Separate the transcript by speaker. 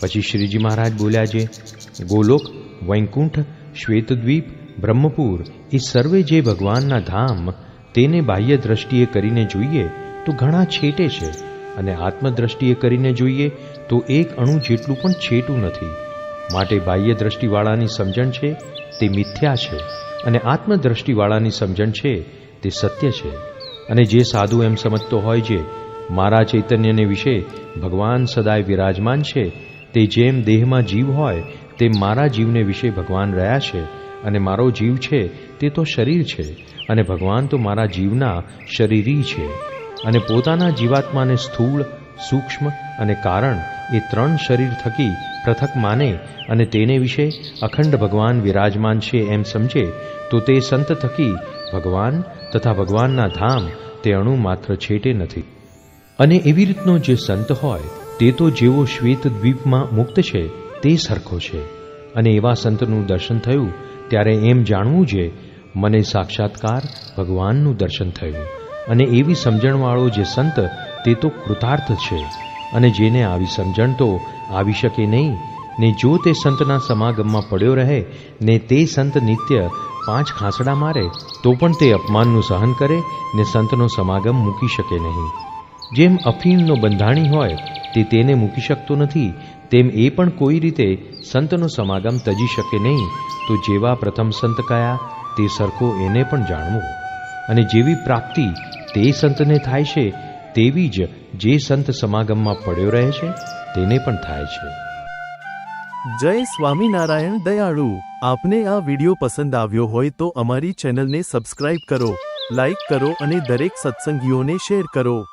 Speaker 1: પછી શ્રીજી મહારાજ બોલ્યા છે, ગોલોક, વૈકુંઠ, શ્વેતદ્વીપ, બ્રહ્મપુર, એ સર્વે જે ભગવાનના ધામ, તેને બાહ્ય દ્રષ્ટિએ કરીને જોઈએ તો ઘણા છેટે છે અને આત્મદ્રષ્ટિએ કરીને જોઈએ તો એક અણુ જેટલું પણ છેટું નથી. માટે બાહ્ય દ્રષ્ટિવાળાની સમજણ છે, તે મિથ્યા છે અને આત્મદ્રષ્ટિવાળાની સમજણ છે, તે સત્ય છે. અને જે સાધુ એમ સમજતો હોય છે, મારા ચૈતન્યને વિશે ભગવાન સદાય વિરાજમાન છે તે જેમ દેહમાં જીવ હોય, તેમ મારા જીવને વિશે ભગવાન રહ્યા છે, અને મારો જીવ છે, તે તો શરીર છે, અને ભગવાન તો મારા જીવના શરીરી છે. અને પોતાના જીવાત્માને સ્થૂળ, સૂક્ષ્મ અને કારણ એ ત્રણ શરીર થકી પૃથક માને, અને તેને વિશે અખંડ ભગવાન વિરાજમાન છે એમ સમજે, તો તે સંત થકી ભગવાન તથા ભગવાનના ધામ તે અણુ માત્ર છેટે નથી. અને એવી રીતનો જે સંત હોય તે તો જેવો શ્વેત દ્વીપમાં મુક્ત છે, તે સરખો છે. અને એવા સંતનું દર્શન થયું, ત્યારે એમ જાણવું છે મને સાક્ષાત્કાર ભગવાનનું દર્શન થયું. અને એવી સમજણવાળો જે સંત, તે તો કૃતાર્થ છે. અને જેને આવી સમજણ તો આવી શકે નહીં, ને જો તે સંતના સમાગમમાં પડ્યો રહે, ને તે સંત નિત્ય પાંચ ખાંસડા મારે, તો પણ તે અપમાનનું સહન કરે, ને સંતનો સમાગમ મૂકી શકે નહીં. જેમ અફીણનો બંધાણી હોય, તે તેને મૂકી શકતો નથી, તેમ એ પણ કોઈ રીતે સંતનો સમાગમ તજી શકે નહીં, તો જેવા પ્રથમ સંત કયા, તે સરખો એને પણ જાણવો. અને જેવી પ્રાપ્તિ તે સંતને થાય છે, તેવી જ જે સંત સમાગમમાં પડ્યો રહે છે, તેને પણ થાય છે.
Speaker 2: જય સ્વામિનારાયણ દયાળુ. આપને આ વિડિયો પસંદ આવ્યો હોય તો અમારી ચેનલને સબસ્ક્રાઇબ કરો, લાઇક કરો અને દરેક સત્સંગીઓને શેર કરો.